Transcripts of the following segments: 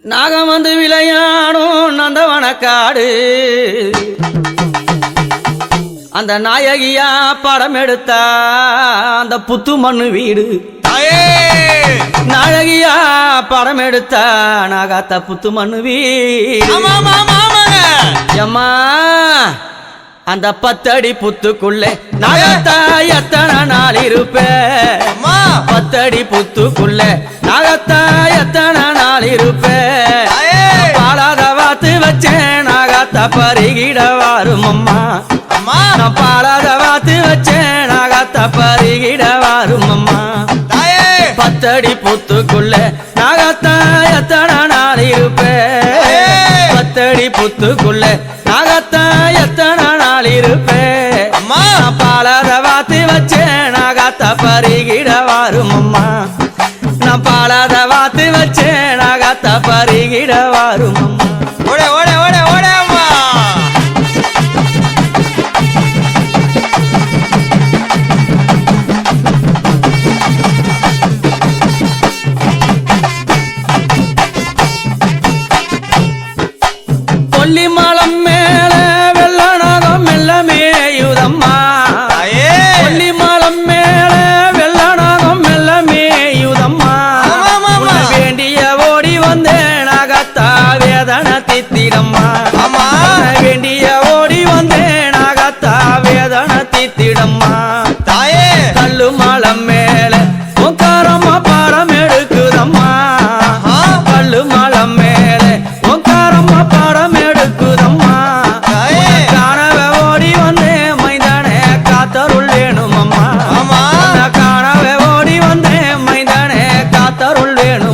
நாகம் வந்து விளையாடும் நந்தவனக்காடு. அந்த நாயகியா படம் எடுத்தா அந்த புத்து மண்ணு வீடு. நாயகியா படம் எடுத்தா நாகாத்த புத்து மண்ணு வீடு. எம்மா அந்த பத்தடி புத்துக்குள்ளே. நாகத்தா எத்தனை நாள் இருப்பேன் பத்தடி புத்துக்குள்ள. நாகத்தா எத்தனை நாள் இருப்பேன் பாலாத வாத்து வச்சேன் நாகத்தா பருகிட வாரும் அம்மா. நான் பாலாத வாத்து வச்சேன் நாகத்தா பருகிட வாரும் அம்மா. பத்தடி புத்துக்குள்ள. நாகத்தா எத்தனை நாள் இருப்பேன் பத்தடி புத்துக்குள்ள. நாகத்தா எத்தனை இருப்பேன் அம்மா நான் பாலாத வாத்து வச்சேன் நாகாத்த பருகிட வாரும் அம்மா நான் பாலாத வாத்து வச்சேன் நாகாத்த பருகிட வாரும்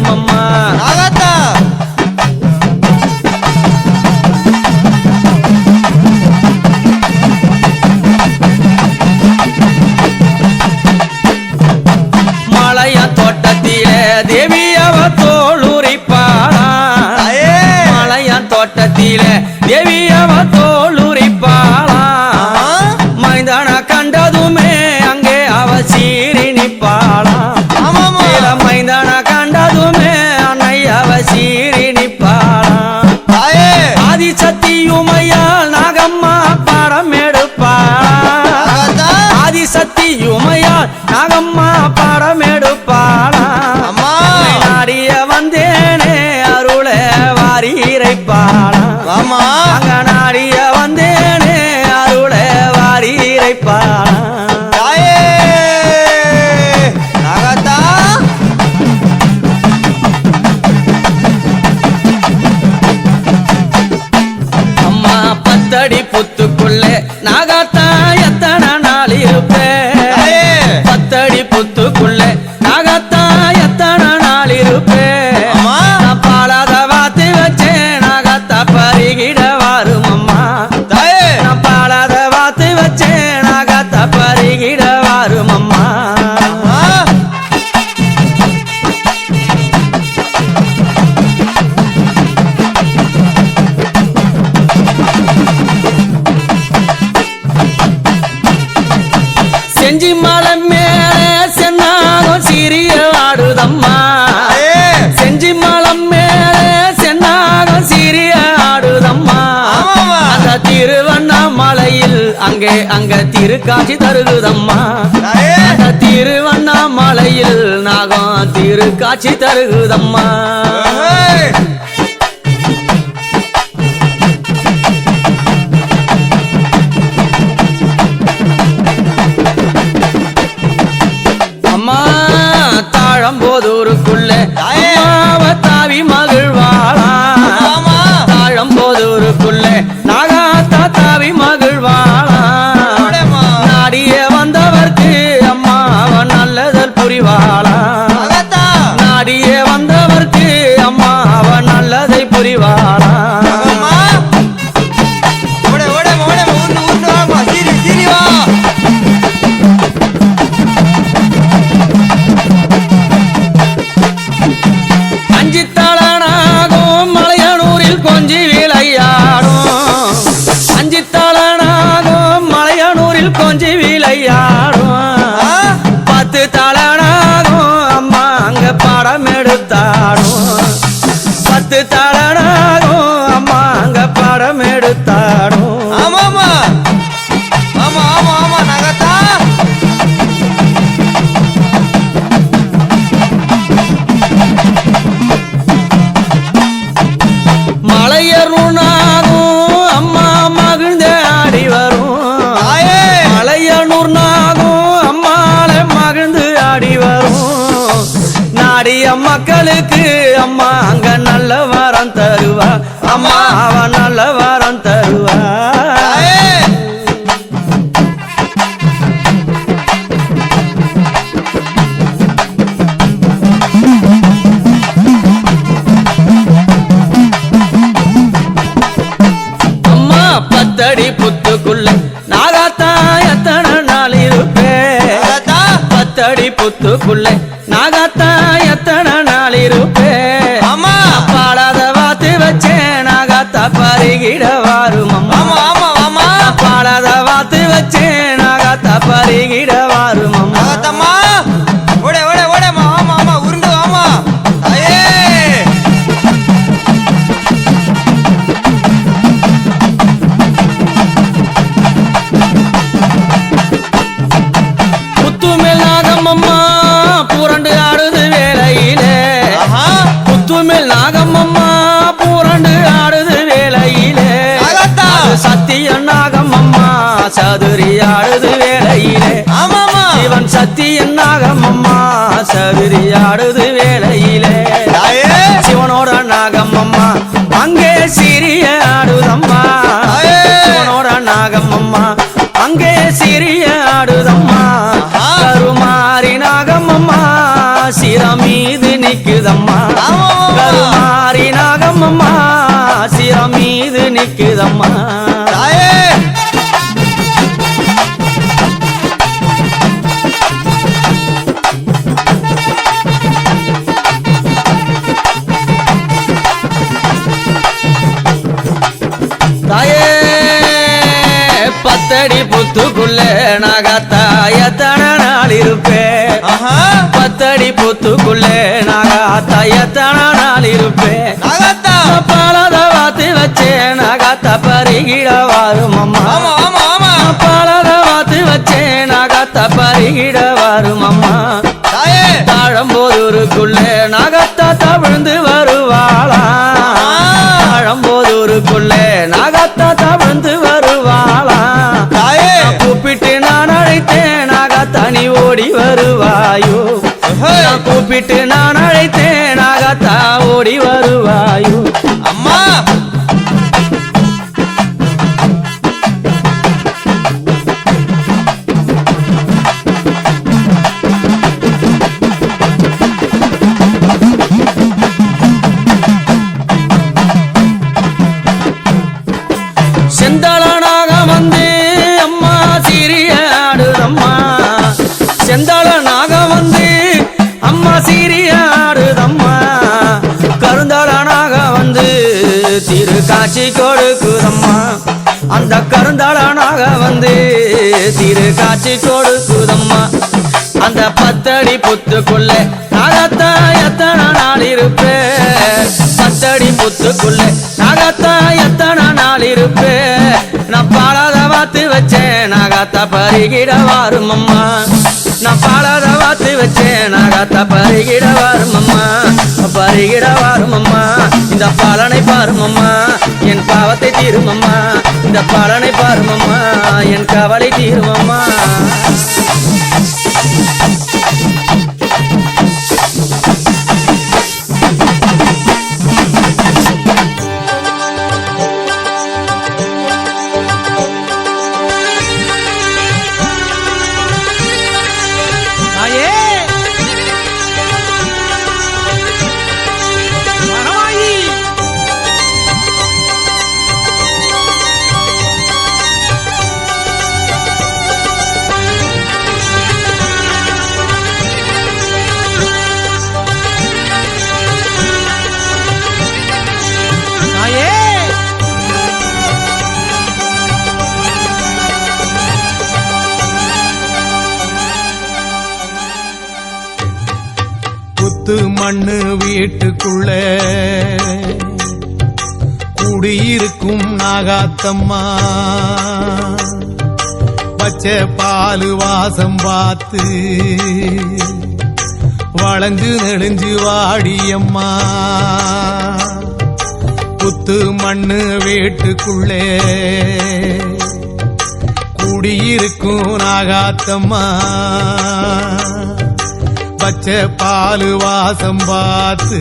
அம்மா நாகத்தா மலைய தோட்டத்திலே தேவி அவ தோளுரிப்பாளா. தாயே. மலையான் தோட்டத்திலே பாடம் உன்னை நாடிய வந்தேனே அருளே வாரி இறைப்பாளா ஆமா அங்க நாடிய வந்தேனே அருளே வாரி நாகத்தா. அம்மா பத்தடி புத்துக்குள்ளே நாகாத்தா செஞ்சி மலை மேலே சென்னாகும் சிறிய ஆடுதம்மா. செஞ்சி மலம் மேலே சென்னாகும் சிறிய ஆடுதம்மா. அந்த திருவண்ணாமலையில் அங்கே அங்க திருக்காட்சி தருகுதம்மா. அந்த திருவண்ணாமலையில் நாகம் திருக்காட்சி தருகுதம்மா. நாகாத்தா தாவி தலனாகும் அம்மா என் மக்களுக்கு அம்மா அங்க நல்ல வாரம் தருவா. அம்மா அவ நல்ல வாரம் தருவா. புத்துக்குள்ள நாகாத்தா எத்தனை நாள் இருப்பேன் ஆமா. பாடாத வாத்து வச்சேன் நாகாத்தா பருகிட வாரும் அம்மா பாடாத வாத்து வச்சேன் நாகாத்தா பருகிட சதுரி ஆடுது வேலையிலே ஆமாமா சிவன் சத்திய நாகம்மம்மா சதுரி ஆடுது வேலையிலே சிவனோட நாகம்மம்மா அங்கே சிறிய ஆடுதம்மா. சிவனோட நாகம்மம்மா அங்கே சிறிய ஆடுதம்மா. கருமாரி நாகம்மம்மா சிரம் மீது நிக்குதம்மா. கருமாரி நாகம்மம்மா சிரம் மீது நிக்குதம்மா. புத்துக்குள்ள நாகத்தா எத்தனை நாள் இருப்பேன் ஆஹா. பத்தடி புத்துக்குள்ள நாகாத்தா எத்தனை நாள் இருப்பேன் நகத்தா. பாலத வாத்து வச்சேன் நாகாத்தா பருகிட வாரும் அம்மா. பாலத வாத்து வச்சேன் நாகாத்தா பருகிட வாரும் அம்மா. தாழம்போதூருக்குள்ள நாகத்தா தவிழ்ந்து வருவாளா தாழம்போதூருக்குள்ள நாகத்தா ஓடி வருவாயோ? நான் கூப்பிட்டு நான் கொடுக்குதம்மா அந்த கருந்தாளனாக வந்து திரு காட்சி கொடுக்குதம்மா. அந்த பத்தடி புத்துக்குள்ள நாகத்தா எத்தனை நாள் இருப்பே. பத்தடி புத்துக்குள்ள நாகத்தா எத்தனை நாள் இருப்பே. நான் பாடாத வாத்து வச்சேன் நாகத்தா பருகிட வாரும் அம்மா நான் பாடாத வாத்து வச்சேன் நாகத்தா பருகிட வாரும் அம்மா பருகிட வாரும் அம்மா இந்த பாலனை பாரும் அம்மா பாவத்தை தீரும் அம்மா இந்த பலனை பாருமம்மா. என் கவலை தீரும் மண்ணு வீட்டுக்குள்ள. குடியிருக்கும் நாகாத்தம்மா. பச்சை பாலு வாசம் பார்த்து வளைஞ்சு நெளிஞ்சு வாடியம்மா. புத்து மண்ணு வீட்டுக்குள்ளே. குடியிருக்கும் நாகாத்தம்மா. பச்சை பாலு வாசம் பார்த்து